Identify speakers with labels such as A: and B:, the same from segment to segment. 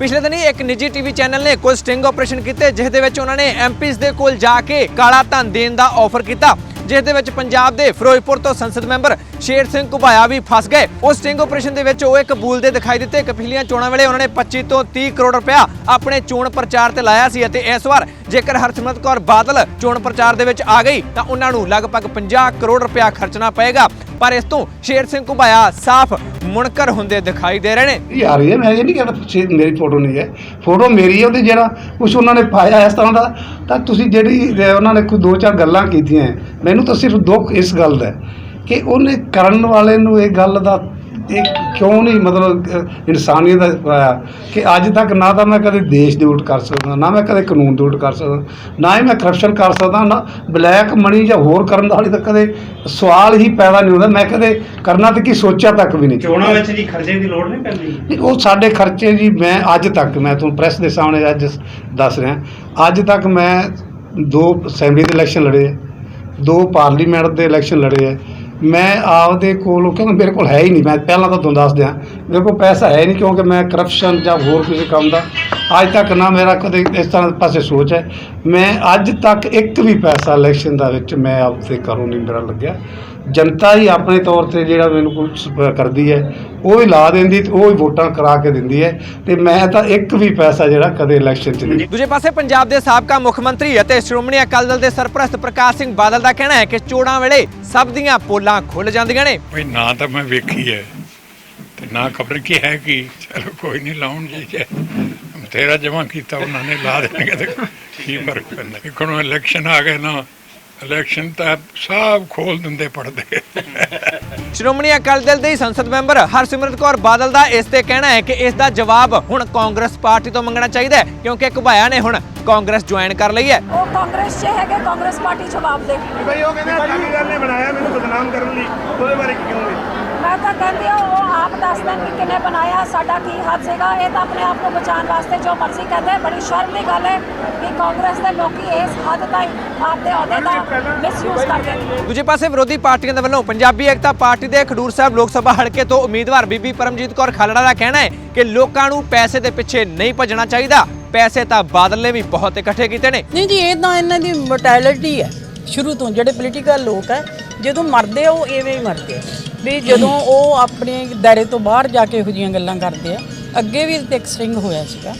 A: ਪਿਛਲੇ ਦਿਨੀ ਇੱਕ ਨਿੱਜੀ ਟੀਵੀ ਚੈਨਲ ਨੇ ਕੁਝ ਸਟਿੰਗ ਆਪਰੇਸ਼ਨ ਕੀਤੇ ਜਿਸ ਦੇ ਵਿੱਚ ਉਹਨਾਂ ਨੇ ਐਮਪੀਸ ਦੇ ਕੋਲ ਜਾ ਕੇ ਕਾਲਾ ਧਨ ਦੇਣ ਦਾ ਆਫਰ ਕੀਤਾ ਜਿਸ ਦੇ ਵਿੱਚ ਪੰਜਾਬ ਦੇ ਫਿਰੋਜ਼ਪੁਰ ਤੋਂ ਸੰਸਦ ਮੈਂਬਰ ਸ਼ੇਰ ਸਿੰਘ ਘੁਬਾਇਆ ਵੀ ਫਸ ਗਏ। ਉਸ ਸਟਿੰਗ ਆਪਰੇਸ਼ਨ ਦੇ ਵਿੱਚ ਉਹ ਇੱਕ ਬੂਲਦੇ ਦਿਖਾਈ ਦਿੱਤੇ। ਕਿ ਪਿਛਲੀਆਂ ਚੋਣਾਂ ਵੇਲੇ ਉਹਨਾਂ ਨੇ 25 ਤੋਂ 30 ਕਰੋੜ ਰੁਪਇਆ ਆਪਣੇ ਚੋਣ ਪ੍ਰਚਾਰ ਤੇ ਲਾਇਆ ਸੀ ਅਤੇ ਇਸ ਵਾਰ ਜੇਕਰ ਹਰਸਿਮਰਤ ਕੌਰ ਬਾਦਲ ਚੋਣ ਪ੍ਰਚਾਰ ਦੇ ਵਿੱਚ ਆ ਗਈ, ਤਾਂ ਉਹਨਾਂ ਨੂੰ ਲਗਭਗ 50 ਕਰੋੜ ਰੁਪਇਆ ਖਰਚਣਾ ਪਏਗਾ। ਪਰ ਇਸ ਤੋਂ ਸ਼ੇਰ ਸਿੰਘ ਘੁਬਾਇਆ ਸਾਫ਼ ਮੁਨਕਰ ਹੁੰਦੇ ਦਿਖਾਈ ਦੇ ਰਹੇ ਨੇ।
B: ਇਹ ਆ ਰਹੀ ਹੈ ਮੈਂ ਇਹ ਨਹੀਂ ਕਹਿੰਦਾ ਤੁਸੀਂ ਮੇਰੀ ਫੋਟੋ ਨਹੀਂ ਹੈ। ਫੋਟੋ ਮੇਰੀ ਹੈ ਉਹਦੇ ਜਿਹੜਾ ਕੁਝ ਉਹਨਾਂ ਨੇ ਪਾਇਆ ਇਸ ਤਰ੍ਹਾਂ ਦਾ। ਤਾਂ ਤੁਸੀਂ ਜਿਹੜੀ ਅਹ, ਉਹਨਾਂ ਨੇ ਕੋਈ ਦੋ ਚਾਰ ਗੱਲਾਂ ਕੀਤੀਆਂ ਹੈ, ਮੈਨੂੰ ਤਾਂ ਸਿਰਫ ਦੁੱਖ ਇਸ ਗੱਲ ਦਾ ਹੈ ਕਿ ਉਹਨੇ ਕਰਨ ਵਾਲੇ ਨੂੰ ਇਹ ਗੱਲ ਦਾ ਇਹ ਕਿਉਂ ਨਹੀਂ ਮਤਲਬ ਇਨਸਾਨੀਅਤ ਦਾ ਕਿ ਅੱਜ ਤੱਕ ਨਾ ਤਾਂ ਮੈਂ ਕਦੇ ਦੇਸ਼ ਦੀ ਉਲਟ ਕਰ ਸਕਦਾ ਨਾ ਮੈਂ ਕਦੇ ਕਾਨੂੰਨ ਦੀ ਉਲਟ ਕਰ ਸਕਦਾ ਨਾ ਹੀ ਮੈਂ ਕਰਪਸ਼ਨ ਕਰ ਸਕਦਾ ਨਾ ਬਲੈਕ ਮਨੀ ਜਾਂ ਹੋਰ ਕਰਨ ਦਾ ਹਾਲੇ ਤੱਕ ਕਦੇ ਸਵਾਲ ਹੀ ਪੈਦਾ ਨਹੀਂ ਹੁੰਦਾ ਮੈਂ ਕਦੇ ਕਰਨਾ ਤੇ ਕੀ ਸੋਚਿਆ ਤੱਕ ਵੀ ਨਹੀਂ।
C: ਚੋਣਾਂ ਵਿੱਚ ਜੀ ਖਰਚੇ ਦੀ ਲੋੜ ਨਹੀਂ ਪੈਂਦੀ?
B: ਨਹੀਂ, ਉਹ ਸਾਡੇ ਖਰਚੇ ਜੀ ਮੈਂ ਅੱਜ ਤੱਕ ਮੈਂ ਤੁਹਾਨੂੰ ਪ੍ਰੈਸ ਦੇ ਸਾਹਮਣੇ ਅੱਜ ਦੱਸ ਰਿਹਾ ਅੱਜ ਤੱਕ ਮੈਂ ਦੋ ਅਸੈਂਬਲੀ ਦੇ ਇਲੈਕਸ਼ਨ ਲੜੇ ਦੋ ਪਾਰਲੀਮੈਂਟ ਦੇ ਇਲੈਕਸ਼ਨ ਲੜੇ ਹੈ ਮੈਂ ਆਪਦੇ ਕੋਲ ਕਿਉਂਕਿ ਮੇਰੇ ਕੋਲ ਹੈ ਹੀ ਨਹੀਂ, ਮੈਂ ਪਹਿਲਾਂ ਤਾਂ ਤੁਹਾਨੂੰ ਦੱਸ ਦਿਆਂ। ਮੇਰੇ ਕੋਲ ਪੈਸਾ ਹੈ ਨਹੀਂ ਕਿਉਂਕਿ ਮੈਂ ਕਰਪਸ਼ਨ ਜਾਂ ਹੋਰ ਕਿਸੇ ਕੰਮ ਦਾ, ਅੱਜ ਤੱਕ ਨਾ ਮੇਰਾ ਕਦੇ ਇਸ ਤਰ੍ਹਾਂ ਪਾਸੇ ਸੋਚ ਹੈ। ਮੈਂ ਅੱਜ ਤੱਕ ਇੱਕ ਵੀ ਪੈਸਾ ਇਲੈਕਸ਼ਨ ਦਾ ਵਿੱਚ ਮੈਂ ਆਪਦੇ ਘਰੋਂ ਨਹੀਂ ਮੇਰਾ ਲੱਗਿਆ। ਜਨਤਾ ਹੀ ਆਪਣੇ ਤੌਰ ਤੇ ਜਿਹੜਾ ਮੈਨੂੰ ਕੁਝ ਕਰਦੀ ਹੈ ਉਹ ਹੀ ਲਾ ਦਿੰਦੀ ਤੇ ਉਹ ਹੀ ਵੋਟਾਂ ਕਰਾ ਕੇ ਦਿੰਦੀ ਹੈ ਤੇ ਮੈਂ ਤਾਂ ਇੱਕ ਵੀ ਪੈਸਾ ਜਿਹੜਾ ਕਦੇ ਇਲੈਕਸ਼ਨ 'ਚ ਨਹੀਂ।
A: ਦੂਜੇ ਪਾਸੇ ਪੰਜਾਬ ਦੇ ਸਾਬਕਾ ਮੁੱਖ ਮੰਤਰੀ ਅਤੇ ਸ਼੍ਰੋਮਣੀ ਅਕਾਲੀ ਦਲ ਦੇ ਸਰਪ੍ਰਸਤ ਪ੍ਰਕਾਸ਼ ਸਿੰਘ ਬਾਦਲ ਦਾ ਕਹਿਣਾ ਹੈ ਕਿ ਚੋਣਾਂ ਵੇਲੇ ਸਭ ਦੀਆਂ ਪੋਲਾਂ ਖੁੱਲ ਜਾਂਦੀਆਂ ਨੇ।
D: ਬਈ ਨਾ ਤਾਂ ਮੈਂ ਵੇਖੀ ਹੈ ਤੇ ਨਾ ਖਬਰ ਕੀ ਹੈ ਕਿ? ਚਲੋ ਕੋਈ ਨਹੀਂ ਲਾਉਣ ਜੀ ਜੇ ਤੇਰਾ ਜਮਾ ਕੀਤਾ ਉਹਨਾਂ ਨੇ ਲਾ ਦੇਣਗੇ ਤੇ ਕੀ ਫ਼ਰਕ ਪੈਂਦਾ? ਇਕਣੋਂ ਇਲੈਕਸ਼ਨ ਆ ਗਏ ਨਾ। ਇਲੈਕਸ਼ਨ ਤਾਂ ਸਭ ਖੋਲ ਦਿੰਦੇ ਪੜਦੇ।
A: ਸ਼੍ਰੋਮਣੀ ਅਕਾਲੀ ਦਲ ਦੇ ਸੰਸਦ ਮੈਂਬਰ ਹਰਸਿਮਰਤ ਕੌਰ ਬਾਦਲ ਦਾ ਇਸ ਤੇ ਕਹਿਣਾ ਹੈ ਕਿ ਇਸ ਦਾ ਜਵਾਬ ਹੁਣ ਕਾਂਗਰਸ ਪਾਰਟੀ ਤੋਂ ਮੰਗਣਾ ਚਾਹੀਦਾ ਹੈ ਕਿਉਂਕਿ ਘੁਬਾਇਆ ਨੇ ਹੁਣ ਕਾਂਗਰਸ ਜੁਆਇਨ ਕਰ ਲਈ ਹੈ।
E: ਉਹ ਕਾਂਗਰਸ 'ਚ ਹੈਗੇ ਕਾਂਗਰਸ ਪਾਰਟੀ ਜਵਾਬ ਦੇ।
C: ਬਈ ਉਹ ਕਹਿੰਦੇ ਅਕਾਲੀ ਦਲ ਨੇ ਬਣਾਇਆ ਮੈਨੂੰ ਬਦਨਾਮ ਕਰਨ ਲਈ। ਉਹਦੇ ਬਾਰੇ ਕੀ ਕਹੋਗੇ?
E: ਮੈਂ ਤਾਂ ਕਹਿੰਦੀ ਹਾਂ ਦੇਣ ਕਿ ਕਿੰਨੇ ਬਣਾਇਆ ਸਾਡਾ ਕੀ ਹੱਥ ਸੀਗਾ ਇਹ ਤਾਂ ਆਪਣੇ ਆਪ ਨੂੰ ਬਚਾਉਣ ਵਾਸਤੇ ਜੋ ਮਰਜ਼ੀ ਕਹਿੰਦੇ ਬੜੀ ਸ਼ਰਮ ਦੀ ਗੱਲ ਹੈ ਕਿ ਕਾਂਗਰਸ ਦੇ ਲੋਕੀ ਇਸ ਹੱਦ ਤਾਈਂ ਆਪਦੇ ਅਹੁਦੇ ਦਾ ਮਿਸਯੂਜ਼ ਕਰਦੇ ਨੇ।
A: ਦੂਜੇ ਪਾਸੇ ਵਿਰੋਧੀ ਪਾਰਟੀਆਂ ਦੇ ਵੱਲੋਂ ਪੰਜਾਬੀ ਏਕਤਾ ਪਾਰਟੀ ਦੇ ਖਡੂਰ ਸਾਹਿਬ ਲੋਕ ਸਭਾ ਹਲਕੇ ਤੋਂ ਉਮੀਦਵਾਰ ਬੀਬੀ ਪਰਮਜੀਤ ਕੌਰ ਖਾਲੜਾ ਦਾ ਕਹਿਣਾ ਹੈ ਕਿ ਲੋਕਾਂ ਨੂੰ ਪੈਸੇ ਦੇ ਪਿੱਛੇ ਨਹੀਂ ਭੱਜਣਾ ਚਾਹੀਦਾ ਪੈਸੇ ਤਾਂ ਬਾਦਲ ਨੇ ਵੀ ਬਹੁਤ ਇਕੱਠੇ ਕੀਤੇ ਨੇ।
F: ਨਹੀਂ ਜੀ ਇਹ ਤਾਂ ਇਹਨਾਂ ਦੀ ਮੋਰਟੈਲਿਟੀ ਹੈ। ਸ਼ੁਰੂ ਤੋਂ ਜਿਹੜੇ ਪੋਲੀਟੀਕਲ ਲੋਕ ਹੈ ਜਦੋਂ ਮਰਦੇ ਆ ਉਹ ਐਵੇਂ ਹੀ ਮਰਦੇ ਆ। ਵੀ ਜਦੋਂ ਉਹ ਆਪਣੇ ਦਾਇਰੇ ਤੋਂ ਬਾਹਰ ਜਾ ਕੇ ਇਹੋ ਜਿਹੀਆਂ ਗੱਲਾਂ ਕਰਦੇ ਆ, ਅੱਗੇ ਵੀ ਤੇ ਇੱਕ ਸਟ੍ਰਿੰਗ ਹੋਇਆ ਸੀਗਾ।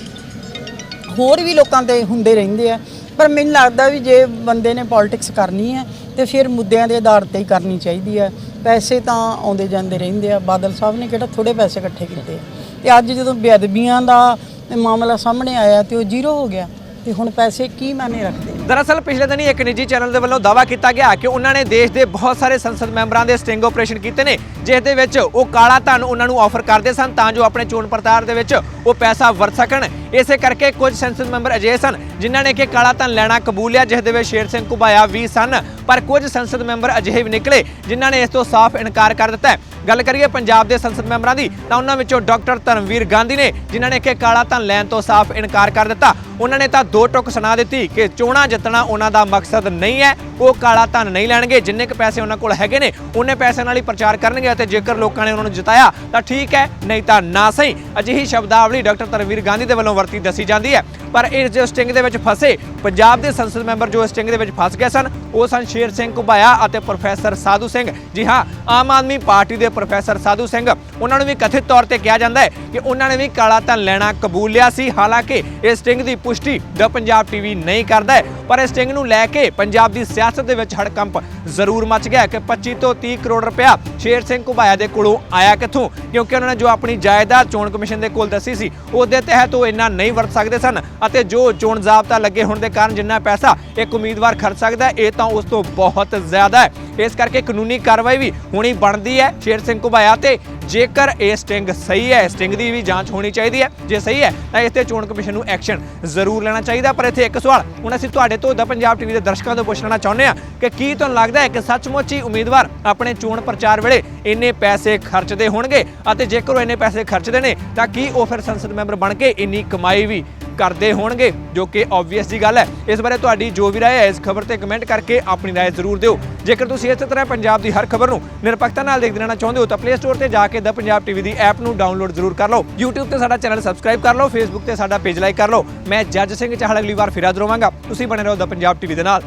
F: ਹੋਰ ਵੀ ਲੋਕਾਂ ਤੇ ਹੁੰਦੇ ਰਹਿੰਦੇ ਆ, ਪਰ ਮੈਨੂੰ ਲੱਗਦਾ ਵੀ ਜੇ ਬੰਦੇ ਨੇ ਪੋਲਿਟਿਕਸ ਕਰਨੀ ਹੈ ਤੇ ਫਿਰ ਮੁੱਦਿਆਂ ਦੇ ਆਧਾਰ ਤੇ ਹੀ ਕਰਨੀ ਚਾਹੀਦੀ ਹੈ ਪੈਸੇ ਤਾਂ ਆਉਂਦੇ ਜਾਂਦੇ ਰਹਿੰਦੇ ਆ। ਬਾਦਲ ਸਾਹਿਬ ਨੇ ਕਿਹੜਾ ਥੋੜੇ ਪੈਸੇ ਇਕੱਠੇ ਕੀਤੇ ਆ। ਤੇ ਅੱਜ ਜਦੋਂ ਬੇਅਦਬੀਆਂ ਦਾ ਮਾਮਲਾ ਸਾਹਮਣੇ ਆਇਆ ਤੇ ਉਹ ਜ਼ੀਰੋ ਹੋ ਗਿਆ। ਤੇ ਹੁਣ ਪੈਸੇ ਕੀ ਮਾਨੇ ਰੱਖਦੇ
A: ਦਰਅਸਲ ਪਿਛਲੇ ਦਿਨੀ ਇੱਕ ਨਿੱਜੀ ਚੈਨਲ ਦੇ ਵੱਲੋਂ ਦਾਅਵਾ ਕੀਤਾ ਗਿਆ ਕਿ ਉਹਨਾਂ ਨੇ ਦੇਸ਼ ਦੇ ਬਹੁਤ ਸਾਰੇ ਸੰਸਦ ਮੈਂਬਰਾਂ ਦੇ ਸਟਿੰਗ ਆਪਰੇਸ਼ਨ ਕੀਤੇ ਨੇ, ਜਿਸ ਦੇ ਵਿੱਚ ਉਹ ਕਾਲਾ ਧਨ ਉਹਨਾਂ ਨੂੰ ਆਫਰ ਕਰਦੇ ਸਨ ਤਾਂ ਜੋ ਆਪਣੇ ਚੋਣ ਪ੍ਰਚਾਰ ਦੇ ਵਿੱਚ ਉਹ ਪੈਸਾ ਵਰਤ ਸਕਣ। ਇਸੇ ਕਰਕੇ ਕੁਝ ਸੰਸਦ ਮੈਂਬਰ ਅਜਿਹੇ ਸਨ ਜਿਨ੍ਹਾਂ ਨੇ ਕਿ ਕਾਲਾ ਧਨ ਲੈਣਾ ਕਬੂਲਿਆ ਜਿਸ ਦੇ ਵਿੱਚ ਸ਼ੇਰ ਸਿੰਘ ਘੁਬਾਇਆ ਵੀ ਸਨ। ਪਰ ਕੁਝ ਸੰਸਦ ਮੈਂਬਰ ਅਜਿਹੇ ਵੀ ਨਿਕਲੇ ਜਿਨ੍ਹਾਂ ਨੇ ਇਸ ਤੋਂ ਸਾਫ਼ ਇਨਕਾਰ ਕਰ ਦਿੱਤਾ ਗੱਲ ਕਰੀਏ ਪੰਜਾਬ ਦੇ ਸੰਸਦ ਮੈਂਬਰਾਂ ਦੀ, ਤਾਂ ਉਹਨਾਂ ਵਿੱਚੋਂ ਡਾਕਟਰ ਧਰਮਵੀਰ ਗਾਂਧੀ ਨੇ, ਜਿਨ੍ਹਾਂ ਨੇ ਕਿ ਕਾਲਾ ਧਨ ਲੈਣ ਤੋਂ ਸਾਫ਼ ਇਨਕਾਰ ਕਰ ਦਿੱਤਾ, ਉਹਨਾਂ ਨੇ ਤਾਂ ਦੋ ਟੁਕ ਸੁਣਾ ਦਿੱਤੀ ਕਿ ਚੋਣਾਂ ਜਿੱਤਣਾ ਉਹਨਾਂ ਦਾ ਮਕਸਦ ਨਹੀਂ ਹੈ, ਉਹ ਕਾਲਾ ਧਨ ਨਹੀਂ ਲੈਣਗੇ, ਜਿੰਨੇ ਕ ਪੈਸੇ ਉਹਨਾਂ ਕੋਲ ਹੈਗੇ ਨੇ, ਉਹਨੇ ਪੈਸੇ ਨਾਲ ਹੀ ਪ੍ਰਚਾਰ ਕਰਨਗੇ ਅਤੇ ਜੇਕਰ ਲੋਕਾਂ ਨੇ ਉਹਨਾਂ ਨੂੰ ਜਿਤਾਇਆ, ਤਾਂ ਠੀਕ ਹੈ, ਨਹੀਂ ਤਾਂ ਨਾ ਸਹੀ। ਅਜਿਹੀ ਸ਼ਬਦਾਵਲੀ ਡਾਕਟਰ ਧਰਮਵੀਰ ਗਾਂਧੀ ਦੇ ਵੱਲੋਂ ਵਰਤੀ ਦੱਸੀ ਜਾਂਦੀ ਹੈ। ਪਰ ਇਸ ਜੋ ਸਟਿੰਗ ਦੇ ਵਿੱਚ ਫਸੇ, ਪੰਜਾਬ ਦੇ ਸੰਸਦ ਮੈਂਬਰ ਜੋ ਸਟਿੰਗ ਦੇ ਵਿੱਚ ਫਸ ਗਏ ਸਨ, ਉਹ ਸਨ ਸ਼ੇਰ ਸਿੰਘ ਘੁਬਾਇਆ ਅਤੇ ਪ੍ਰੋਫੈਸਰ ਸਾਧੂ ਸਿੰਘ। ਜੀ ਹਾਂ, ਆਮ ਆਦਮੀ ਪਾਰਟੀ ਦੇ ਪ੍ਰੋਫੈਸਰ ਸਾਧੂ ਸਿੰਘ। ਉਹਨਾਂ ਨੂੰ ਵੀ ਕਥਿਤ ਤੌਰ ਤੇ ਕਿਹਾ ਜਾਂਦਾ ਹੈ ਕਿ ਉਹਨਾਂ ਨੇ ਵੀ ਕਾਲਾ ਧਨ ਲੈਣਾ ਕਬੂਲ ਲਿਆ ਸੀ। ਹਾਲਾਂਕਿ ਇਸ ਸਟਿੰਗ ਦੀ ਪੁਸ਼ਟੀ ਦ ਪੰਜਾਬ ਟੀਵੀ ਨਹੀਂ ਕਰਦਾ ਹੈ, ਪਰ ਇਸ ਸਟਿੰਗ ਨੂੰ ਲੈ ਕੇ ਪੰਜਾਬ ਦੀ ਸਿਆਸਤ ਦੇ ਵਿੱਚ ਹੜਕੰਪ ਜ਼ਰੂਰ ਮਚ ਗਿਆ ਕਿ 25 ਤੋਂ 30 ਕਰੋੜ ਰੁਪਇਆ ਸ਼ੇਰ ਸਿੰਘ ਘੁਬਾਇਆ ਦੇ ਕੋਲੋਂ ਆਇਆ ਕਿੱਥੋਂ? ਕਿਉਂਕਿ ਉਹਨਾਂ ਨੇ ਜੋ ਆਪਣੀ ਜਾਇਦਾਦ ਚੋਣ ਕਮਿਸ਼ਨ ਦੇ ਕੋਲ ਦੱਸੀ ਸੀ, ਉਹਦੇ ਤਹਿਤ ਉਹ ਇੰਨਾ ਨਹੀਂ ਵਰਤ ਸਕਦੇ ਸਨ। ਅਤੇ ਜੋ ਚੋਣ ਜ਼ਾਬਤਾ ਲੱਗੇ ਹੋਣ ਦੇ ਕਾਰਨ ਜਿੰਨਾ ਪੈਸਾ ਇੱਕ ਉਮੀਦਵਾਰ ਖਰਚ ਸਕਦਾ ਹੈ, ਇਹ ਤਾਂ ਉਸ ਤੋਂ ਬਹੁਤ ਜ਼ਿਆਦਾ ਹੈ। ਇਸ ਕਰਕੇ ਕਾਨੂੰਨੀ ਕਾਰਵਾਈ ਵੀ ਹੋਣੀ ਬਣਦੀ ਹੈ ਸ਼ੇਰ ਸਿੰਘ ਘੁਬਾਇਆ ਤੇ ਜੇਕਰ ਇਹ ਸਟਿੰਗ ਸਹੀ ਹੈ ਸਟਿੰਗ ਦੀ ਵੀ ਜਾਂਚ ਹੋਣੀ ਚਾਹੀਦੀ ਹੈ। ਜੇ ਸਹੀ ਹੈ ਤਾਂ ਇਸ ਤੇ ਚੋਣ ਕਮਿਸ਼ਨ ਨੂੰ ਐਕਸ਼ਨ ਜ਼ਰੂਰ ਲੈਣਾ ਚਾਹੀਦਾ। ਪਰ ਇੱਥੇ ਇੱਕ ਸਵਾਲ ਹੁਣ ਅਸੀਂ ਤੁਹਾਡੇ ਤੋਂ ਦਾ ਪੰਜਾਬ ਟੀਵੀ ਦੇ ਦਰਸ਼ਕਾਂ ਤੋਂ ਪੁੱਛਣਾ ਚਾਹੁੰਦੇ ਹਾਂ ਕਿ ਕੀ ਤੁਹਾਨੂੰ ਲੱਗਦਾ ਹੈ ਕਿ ਸੱਚਮੁੱਚ ਹੀ ਉਮੀਦਵਾਰ ਆਪਣੇ ਚੋਣ ਪ੍ਰਚਾਰ ਵੇਲੇ ਇੰਨੇ ਪੈਸੇ ਖਰਚਦੇ ਹੋਣਗੇ ਅਤੇ ਜੇਕਰ ਉਹ ਇੰਨੇ ਪੈਸੇ ਖਰਚਦੇ ਨੇ ਤਾਂ ਕੀ ਉਹ ਫਿਰ ਸੰਸਦ ਮੈਂਬਰ ਬਣ ਕੇ ਇੰਨੀ ਕਮਾਈ ਵੀ ਕਰਦੇ ਹੋਣਗੇ, ਜੋ ਕਿ ਆਬਵੀਅਸ ਜੀ ਗੱਲ ਹੈ। ਇਸ ਬਾਰੇ ਤੁਹਾਡੀ ਜੋ ਵੀ ਰਾਏ ਹੈ, ਇਸ ਖਬਰ ਤੇ ਕਮੈਂਟ ਕਰਕੇ ਆਪਣੀ ਰਾਏ ਜ਼ਰੂਰ ਦਿਓ। ਜੇਕਰ ਤੁਸੀਂ ਇਸੇ ਤਰ੍ਹਾਂ ਪੰਜਾਬ ਦੀ ਹਰ ਖਬਰ ਨੂੰ ਨਿਰਪੱਖਤਾ ਨਾਲ ਦੇਖਦੇ ਰਹਿਣਾ ਚਾਹੁੰਦੇ ਹੋ, ਤਾਂ ਪਲੇ ਸਟੋਰ ਤੇ ਜਾ ਕੇ ਦ ਪੰਜਾਬ ਟੀਵੀ ਦੀ ਐਪ ਨੂੰ ਡਾਊਨਲੋਡ ਜ਼ਰੂਰ ਕਰ ਲਓ। YouTube ਤੇ ਸਾਡਾ ਚੈਨਲ ਸਬਸਕ੍ਰਾਈਬ ਕਰ ਲਓ, Facebook ਤੇ ਸਾਡਾ ਪੇਜ ਲਾਈਕ ਕਰ ਲਓ। ਮੈਂ ਜੱਜ ਸਿੰਘ ਚਾਹਲ ਅਗਲੀ ਵਾਰ ਫਿਰ ਹਾਜ਼ਰ ਹੋਵਾਂਗਾ। ਤੁਸੀਂ ਬਣੇ ਰਹੋ ਦ ਪੰਜਾਬ ਟੀਵੀ ਦੇ ਨਾਲ।